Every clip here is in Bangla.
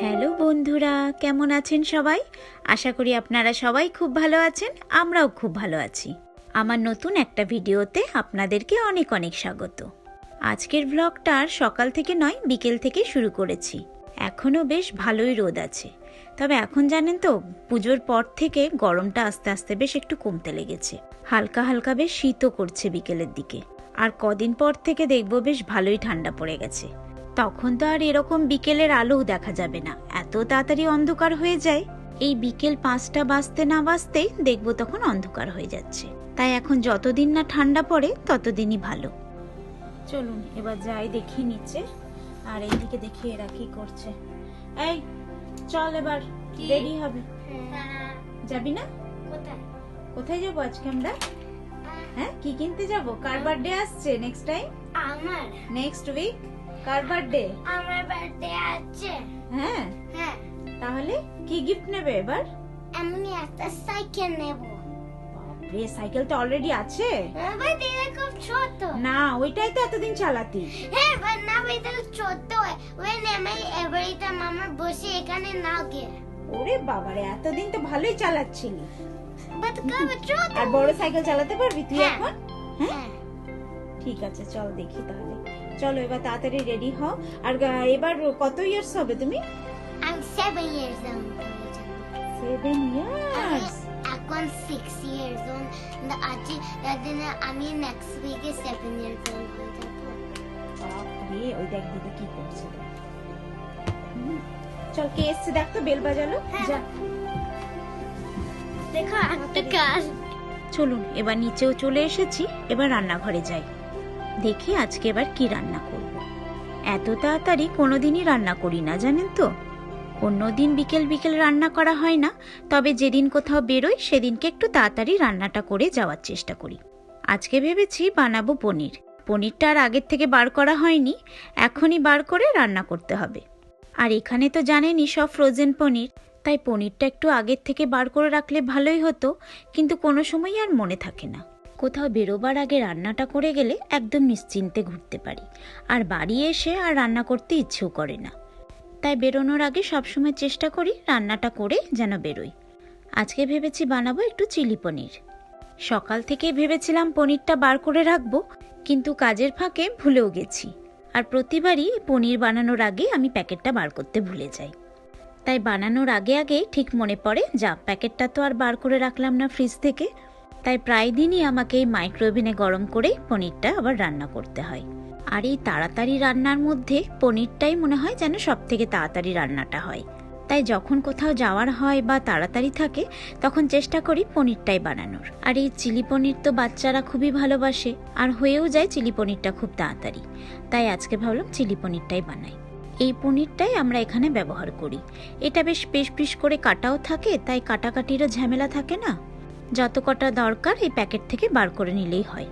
হ্যালো বন্ধুরা, কেমন আছেন সবাই? আশা করি আপনারা সবাই খুব ভালো আছেন, আমরাও খুব ভালো আছি। আমার নতুন একটা ভিডিওতে আপনাদেরকে অনেক অনেক স্বাগত। আজকের ব্লগটার সকাল থেকে নয়, বিকেল থেকে শুরু করেছি। এখনও বেশ ভালোই রোদ আছে। তবে এখন জানেন তো, পুজোর পর থেকে গরমটা আস্তে আস্তে বেশ একটু কমতে লেগেছে। হালকা হালকা বেশ শীতও করছে বিকেলের দিকে। আর কদিন পর থেকে দেখব বেশ ভালোই ঠান্ডা পড়ে গেছে। তখন তো আর এরকম বিকেলের আলোও দেখা যাবে না। এত তাড়াতাড়ি অন্ধকার হয়ে যায়। এই বিকেল পাঁচটা বাজতে না বাজতেই দেখব তখন অন্ধকার হয়ে যাচ্ছে। তাই এখন যতদিন না ঠান্ডা পড়ে ততদিনই ভালো। চলুন এবার যাই দেখি নিচে। আর এইদিকে দেখি এরা কি করছে। এই চল এবার? রেডি হবে। হ্যাঁ, যাবি না? কোথায়? কোথায় যাব আজকে আমরা? হ্যাঁ কি কিনতে যাব? কার বার্থডে আসছে নেক্সট টাইম আমার? নেক্সট উইক কার বার্থডে আমার বার্থডে আছে। হ্যাঁ? হ্যাঁ। তাহলে কি গিফট নেবে এবার? এমনি একটা সাইকেল নেব। রে সাইকেল তো অলরেডি আছে। বাট এটা খুব ছোট। না ওইটাই তো এতদিন চালাতি। হ্যাঁ বাট না ভাই এটা ছোট। ওই নেমে এবারিটা মামা বসে এখানে না গিয়ে ওরে বাবারে এতদিন তো ভালোই চালাচ্ছিলি। আর বড় সাইকেল চালাতে পারবি তুই হ্যাঁ। এখন? হ্যাঁ। ঠিক আছে চল দেখি তাহলে। চলো এবার তাড়াতাড়ি রেডি হও। আর এবার কত ইয়ার্স হবে তুমি? I'm seven years old. Seven years এখন six years old. না, আজকে একদিন আমি নেক্সট উইকে সেভেন ইয়ার্স ওল্ড হয়ে যাব। বাপরে ওই দেখ দিদি কি করছে। চল কে এসছে দেখ তো বেল বাজালো। হ্যাঁ। যা। দেখো একটা কাজ। চলুন এবার নিচেও চলে এসেছি এবার রান্নাঘরে যাই। দেখি আজকে এবার কি রান্না করব। এত তাড়াতাড়ি কোনোদিনই রান্না করি না, জানেন তো? অন্যদিন বিকেল বিকেল রান্না করা হয় না, তবে যেদিন কোথাও বেরোই সেদিনকে একটু তাড়াতাড়ি রান্নাটা করে যাওয়ার চেষ্টা করি। আজকে ভেবেছি বানাবো পনির। পনিরটা আর আগের থেকে বার করা হয়নি, এখনই বার করে রান্না করতে হবে। আর এখানে তো জানেনই সব ফ্রোজেন পনির, তাই পনিরটা একটু আগের থেকে বার করে রাখলে ভালোই হতো, কিন্তু কোনো সময় আর মনে থাকে না। কোথাও বেরোবার আগে রান্নাটা করে গেলে একদম নিশ্চিন্তে ঘুরতে পারি। আর বাড়ি এসে আর রান্না করতে ইচ্ছেও করে না। তাই বেরোনোর আগে সবসময় চেষ্টা করি রান্নাটা করে যেন বেরোই। আজকে ভেবেছি বানাবো একটু চিলি পনির। সকাল থেকে ভেবেছিলাম পনিরটা বার করে রাখব, কিন্তু কাজের ফাঁকে ভুলেও গেছি। আর প্রতিবারই পনির বানানোর আগে আমি প্যাকেটটা বার করতে ভুলে যাই। তাই বানানোর আগে আগে ঠিক মনে পড়ে, যা প্যাকেটটা তো আর বার করে রাখলাম না ফ্রিজ থেকে তাই প্রায় দিনই আমাকে এই মাইক্রোওভেনে গরম করে পনিরটা আবার রান্না করতে হয়। আর এই তাড়াতাড়ি রান্নার মধ্যে পনিরটাই মনে হয় যেন সব থেকে তাড়াতাড়ি রান্নাটা হয়। তাই যখন কোথাও যাওয়ার হয় বা তাড়াতাড়ি থাকে, তখন চেষ্টা করি পনিরটাই বানানোর। আর এই চিলি পনির তো বাচ্চারা খুবই ভালোবাসে, আর হয়েও যায় চিলি পনিরটা খুব তাড়াতাড়ি। তাই আজকে ভাবলাম চিলি পনিরটাই বানাই। এই পনিরটাই আমরা এখানে ব্যবহার করি। এটা বেশ পিস পিস করে কাটাও থাকে, তাই কাটাকাটিরও ঝামেলা থাকে না। যত কটা দরকার এই প্যাকেট থেকে বার করে নিলেই হয়।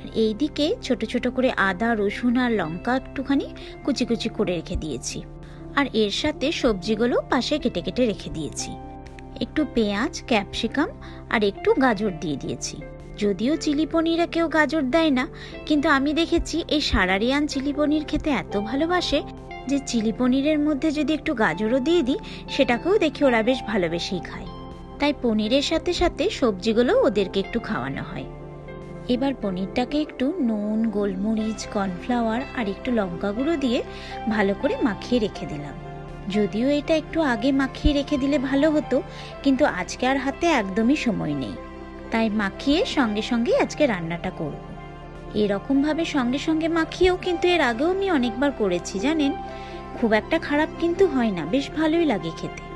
আর এইদিকে ছোট ছোট করে আদা, রসুন আর লঙ্কা একটুখানি কুচি কুচি করে রেখে দিয়েছি। আর এর সাথে সবজিগুলো পাশে কেটে কেটে রেখে দিয়েছি। একটু পেঁয়াজ, ক্যাপসিকাম আর একটু গাজর দিয়ে দিয়েছি। যদিও চিলি পনিরে কেউ গাজর দেয় না, কিন্তু আমি দেখেছি এই সারারিয়ান চিলি পনির খেতে এত ভালোবাসে যে চিলি পনিরের মধ্যে যদি একটু গাজরও দিয়ে দিই, সেটাকেও দেখি ওরা বেশ ভালোবেসেই খায়। তাই পনিরের সাথে সাথে সবজিগুলো ওদেরকে একটু খাওয়ানো হয়। এবার পনিরটাকে একটু নুন, গোলমরিচ, কর্নফ্লাওয়ার আর একটু লঙ্কা গুঁড়ো দিয়ে ভালো করে মাখিয়ে রেখে দিলাম। যদিও এটা একটু আগে মাখিয়ে রেখে দিলে ভালো হতো, কিন্তু আজকে আর হাতে একদমই সময় নেই। তাই মাখিয়ে সঙ্গে সঙ্গে আজকে রান্নাটা করব। এরকমভাবে সঙ্গে সঙ্গে মাখিয়েও কিন্তু এর আগেও আমি অনেকবার করেছি, জানেন? খুব একটা খারাপ কিন্তু হয় না, বেশ ভালোই লাগে খেতে।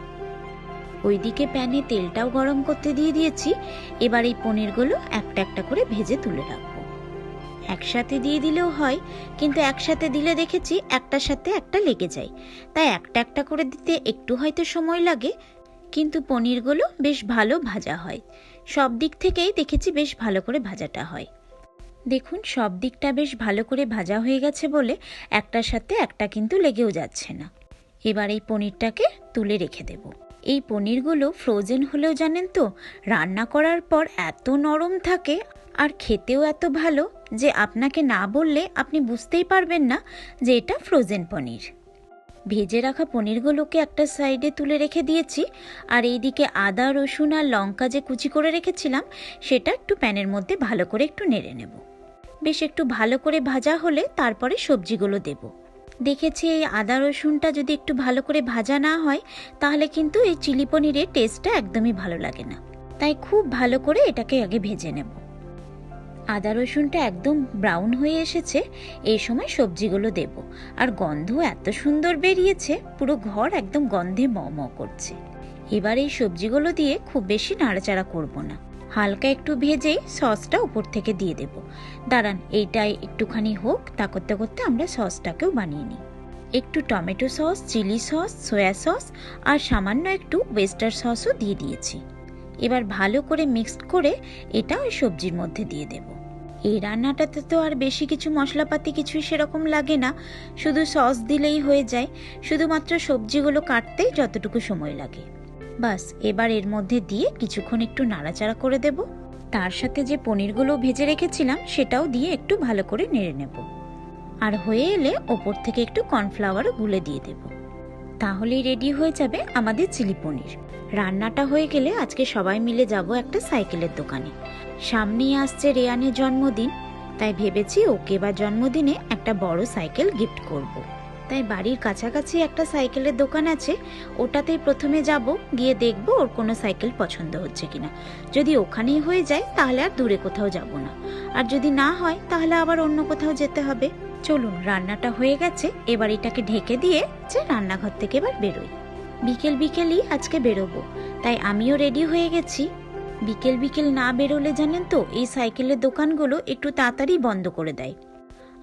ওইদিকে প্যানে তেলটাও গরম করতে দিয়ে দিয়েছি। এবার এই পনিরগুলো একটা একটা করে ভেজে তুলে রাখব। একসাথে দিয়ে দিলেও হয়, কিন্তু একসাথে দিলে দেখেছি একটার সাথে একটা লেগে যায়। তাই একটা একটা করে দিতে একটু হয়তো সময় লাগে, কিন্তু পনিরগুলো বেশ ভালো ভাজা হয়। সব দিক থেকেই দেখেছি বেশ ভালো করে ভাজাটা হয়। দেখুন, সব দিকটা বেশ ভালো করে ভাজা হয়ে গেছে বলে একটার সাথে একটা কিন্তু লেগেও যাচ্ছে না। এবার এই পনিরটাকে তুলে রেখে দেব। এই পনিরগুলো ফ্রোজেন হলেও জানেন তো, রান্না করার পর এত নরম থাকে আর খেতেও এত ভালো যে আপনাকে না বললে আপনি বুঝতেই পারবেন না যে এটা ফ্রোজেন পনির। ভেজে রাখা পনিরগুলোকে একটা সাইডে তুলে রেখে দিয়েছি আর এইদিকে আদা, রসুন আর লঙ্কা যে কুচি করে রেখেছিলাম, সেটা একটু প্যানের মধ্যে ভালো করে একটু নেড়ে নেব। বেশ একটু ভালো করে ভাজা হলে তারপরে সবজিগুলো দেব। দেখেছি এই আদা রসুনটা যদি একটু ভালো করে ভাজা না হয়, তাহলে কিন্তু এই চিলি পনিরের টেস্টটা একদমই ভালো লাগে না। তাই খুব ভালো করে এটাকে আগে ভেজে নেব। আদা রসুনটা একদম ব্রাউন হয়ে এসেছে, এই সময় সবজিগুলো দেব। আর গন্ধ এত সুন্দর বেরিয়েছে, পুরো ঘর একদম গন্ধে ম করছে। এবার এই সবজিগুলো দিয়ে খুব বেশি নাড়াচাড়া করব না। হালকা একটু ভেজেই সসটা উপর থেকে দিয়ে দেব। দাঁড়ান, এইটাই একটুখানি হোক তা করতে করতে আমরা সসটাকেও বানিয়ে নিই। একটু tomato sauce, chilli sauce, soya sauce আর সামান্য একটু ওয়েস্টার সসও দিয়ে দিয়েছি। এবার ভালো করে মিক্সড করে এটা ওই সবজির মধ্যে দিয়ে দেব। এই রান্নাটাতে তো আর বেশি কিছু মশলাপাতি কিছুই সেরকম লাগে না। শুধু সস দিলেই হয়ে যায়। শুধুমাত্র সবজিগুলো কাটতেই যতটুকু সময় লাগে। বাস, এবার এর মধ্যে দিয়ে কিছুক্ষণ একটু নাড়াচাড়া করে দেব। তার সাথে যে পনিরগুলো ভেজে রেখেছিলাম, সেটাও দিয়ে একটু ভালো করে নেড়ে নেব। আর হয়ে এলে ওপর থেকে একটু কর্নফ্লাওয়ারও গুলে দিয়ে দেব। তাহলেই রেডি হয়ে যাবে আমাদের চিলি পনির। রান্নাটা হয়ে গেলে আজকে সবাই মিলে যাব একটা সাইকেলের দোকানে। সামনেই আসছে রেয়ানের জন্মদিন, তাই ভেবেছি ওকে বা জন্মদিনে একটা বড় সাইকেল গিফট করব। তাই বাড়ির কাছাকাছি একটা সাইকেলের দোকান আছে, ওটাতেই প্রথমে যাব, গিয়ে দেখব ওর কোনো সাইকেল পছন্দ হচ্ছে কিনা। যদি ওখানেই হয়ে যায়, তাহলে আর দূরে কোথাও যাব না। আর যদি না হয়, তাহলে আবার অন্য কোথাও যেতে হবে। চলুন, রান্নাটা হয়ে গেছে, এবার এটাকে ঢেকে দিয়ে যে রান্নাঘর থেকে এবার বেরোই। বিকেল বিকেলই আজকে বেরোবো, তাই আমিও রেডি হয়ে গেছি। বিকেল বিকেল না বেরোলে জানেন তো, এই সাইকেলের দোকানগুলো একটু তাড়াতাড়ি বন্ধ করে দেয়।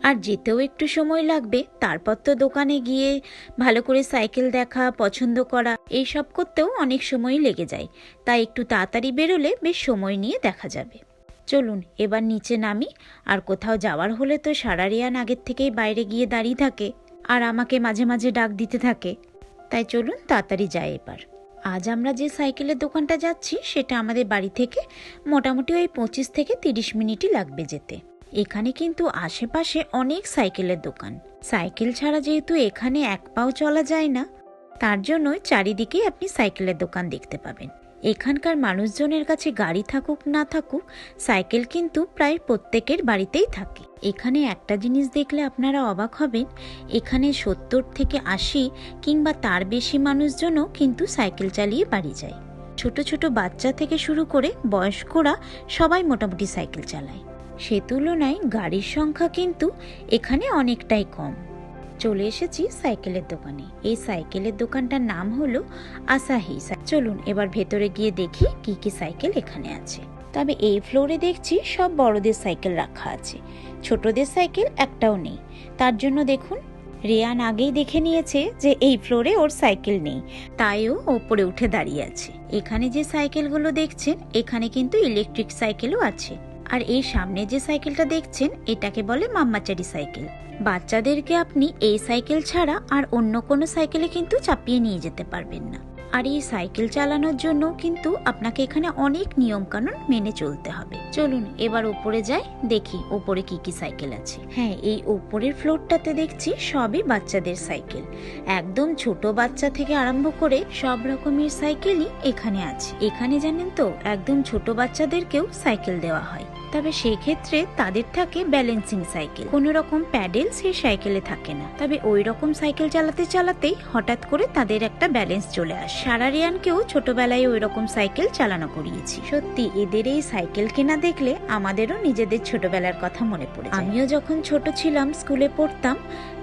আর যেতেও একটু সময় লাগবে। তারপর তো দোকানে গিয়ে ভালো করে সাইকেল দেখা, পছন্দ করা এই সব করতেও অনেক সময় লেগে যায়। তাই একটু তাড়াতাড়ি বেরোলে বেশ সময় নিয়ে দেখা যাবে। চলুন, এবার নিচে নামি। আর কোথাও যাওয়ার হলে তো সারা রিয়ান আগের থেকেই বাইরে গিয়ে দাঁড়িয়ে থাকে আর আমাকে মাঝে মাঝে ডাক দিতে থাকে। তাই চলুন, তাড়াতাড়ি যাই এবার। আজ আমরা যে সাইকেলের দোকানটা যাচ্ছি, সেটা আমাদের বাড়ি থেকে মোটামুটি ওই পঁচিশ থেকে তিরিশ মিনিটই লাগবে যেতে। এখানে কিন্তু আশেপাশে অনেক সাইকেলের দোকান। সাইকেল ছাড়া যেহেতু এখানে এক পাও চলা যায় না, তার জন্যই চারিদিকেই আপনি সাইকেলের দোকান দেখতে পাবেন। এখানকার মানুষজনের কাছে গাড়ি থাকুক, না থাকুক, সাইকেল কিন্তু প্রায় প্রত্যেকের বাড়িতেই থাকে। এখানে একটা জিনিস দেখলে আপনারা অবাক হবেন, এখানে সত্তর থেকে আশি কিংবা তার বেশি মানুষজনও কিন্তু সাইকেল চালিয়ে বাড়ি যায়। ছোট ছোট বাচ্চা থেকে শুরু করে বয়স্করা সবাই মোটামুটি সাইকেল চালায়। সে তুলনায় গাড়ির সংখ্যা কিন্তু এখানে অনেকটাই কম। চলে এসেছি সাইকেলের দোকানে। এই সাইকেলের দোকানটার নাম হলো আসাহি। চলুন এবার ভেতরে গিয়ে দেখি কি কি সাইকেল এখানে আছে। তবে এই ফ্লোরে দেখছি সব বড়দের সাইকেল রাখা আছে। ছোটদের সাইকেল একটাও নেই। তার জন্য দেখুন, রেয়ান আগেই দেখে নিয়েছে যে এই ফ্লোরে ওর সাইকেল নেই। তাইও ওপরে উঠে দাঁড়িয়ে আছে। এখানে যে সাইকেলগুলো দেখছেন, এখানে কিন্তু ইলেকট্রিক সাইকেলও আছে। আর এই সামনে যে সাইকেলটা দেখছেন, এটাকে বলে মাম্মাচারি সাইকেল। বাচ্চাদেরকে আপনি এই সাইকেল ছাড়া আর অন্য কোনো সাইকেলে কিন্তু চাপিয়ে নিয়ে যেতে পারবেন না। আর এই সাইকেল চালানোর জন্য কিন্তু আপনাকে এখানে অনেক নিয়ম কানুন মেনে চলতে হবে। চলুন, এবার ওপরে যাই, দেখি ওপরে কি কি সাইকেল আছে। হ্যাঁ এই ওপরের ফ্লোরটাতে দেখছি সবই বাচ্চাদের সাইকেল। একদম ছোট বাচ্চা থেকে আরম্ভ করে সব রকমের সাইকেলই এখানে আছে। এখানে জানেন তো, একদম ছোট বাচ্চাদেরকেও সাইকেল দেওয়া হয়। তবে সেক্ষেত্রে তাদের থাকে ব্যালেন্সিং সাইকেল কোনো রকম প্যাডেল সেই সাইকেলে থাকে না। তবে ওই রকম সাইকেল চালাতে চালাতেই হঠাৎ করে তাদের একটা ব্যালেন্স চলে আসে। সারারিয়ানকেও ছোটবেলায় ওই রকম সাইকেল চালানো করিয়েছি। সত্যি, এদের এই সাইকেল কেনা দেখলে আমাদেরও নিজেদের ছোটবেলার কথা মনে পড়ে আমিও যখন ছোট ছিলাম স্কুলে পড়তাম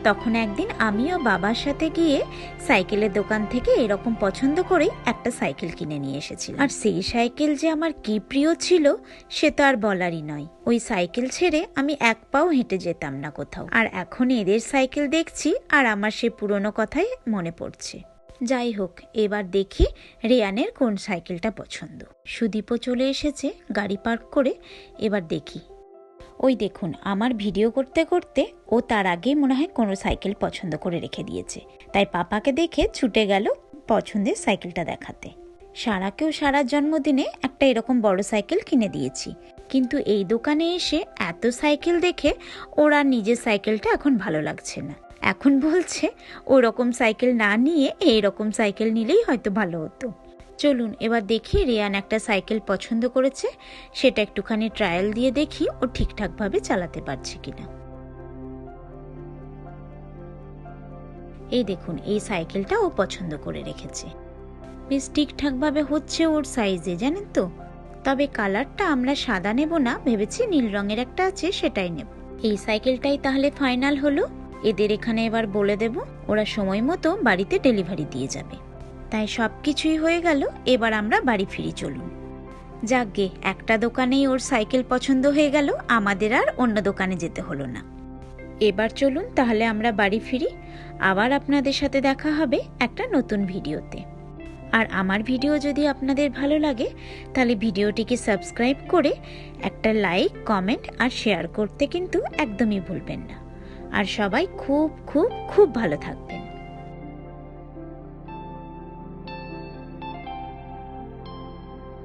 তখন একদিন আমিও বাবার সাথে গিয়ে সাইকেলের দোকান থেকে এরকম পছন্দ করেই একটা সাইকেল কিনে নিয়ে এসেছিলাম। আর সেই সাইকেল যে আমার কি প্রিয় ছিল, সে তো আর বলারই নয়। ওই সাইকেল ছেড়ে আমি এক পাও হেঁটে যেতাম না কোথাও। আর এখন এদের সাইকেল দেখছি আর আমার সে পুরনো কথাই মনে পড়ছে। যাই হোক, এবার দেখি রেয়ানের কোন সাইকেলটা পছন্দ। সুদীপও চলে এসেছে, গাড়ি পার্ক করে। এবার দেখি ওই দেখুন, আমার ভিডিও করতে করতে ও তার আগে মনে হয় কোনো সাইকেল পছন্দ করে রেখে দিয়েছে। তাই পাপাকে দেখে ছুটে গেল পছন্দের সাইকেলটা দেখাতে। সারাকেও সারার জন্মদিনে একটা এরকম বড় সাইকেল কিনে দিয়েছি। কিন্তু এই দোকানে এসে এত সাইকেল দেখে ওরা নিজের সাইকেলটা এখন ভালো লাগছে না। এখন বলছে, ওরকম সাইকেল না নিয়ে এই রকম সাইকেল নিলেই হয়তো ভালো হতো। চলুন এবার দেখি রিয়ান একটা সাইকেল পছন্দ করেছে। সেটা একটুখানি ট্রায়াল দিয়ে দেখি ও ঠিকঠাকভাবে চালাতে পারছে কিনা। এই দেখুন, এই সাইকেলটা ও পছন্দ করে রেখেছে। বেশ ঠিকঠাকভাবে হচ্ছে ওর সাইজে জানেন তো? তবে কালারটা আমরা সাদা নেব না, ভেবেছি নীল রঙের একটা আছে, সেটাই নেব। এই সাইকেলটাই তাহলে ফাইনাল হলো। এদের এখানে এবার বলে দেব, ওরা সময় মতো বাড়িতে ডেলিভারি দিয়ে যাবে। তাই সব কিছুই হয়ে গেল, এবার আমরা বাড়ি ফিরি চলুন। যাকগে, একটা দোকানেই ওর সাইকেল পছন্দ হয়ে গেল, আমাদের আর অন্য দোকানে যেতে হলো না। এবার চলুন তাহলে আমরা বাড়ি ফিরি, আবার আপনাদের সাথে দেখা হবে একটা নতুন ভিডিওতে। আর আমার ভিডিও যদি আপনাদের ভালো লাগে, তাহলে ভিডিওটিকে সাবস্ক্রাইব করে একটা লাইক, কমেন্ট আর শেয়ার করতে কিন্তু একদমই ভুলবেন না। আর সবাই খুব খুব খুব ভালো থাকবেন।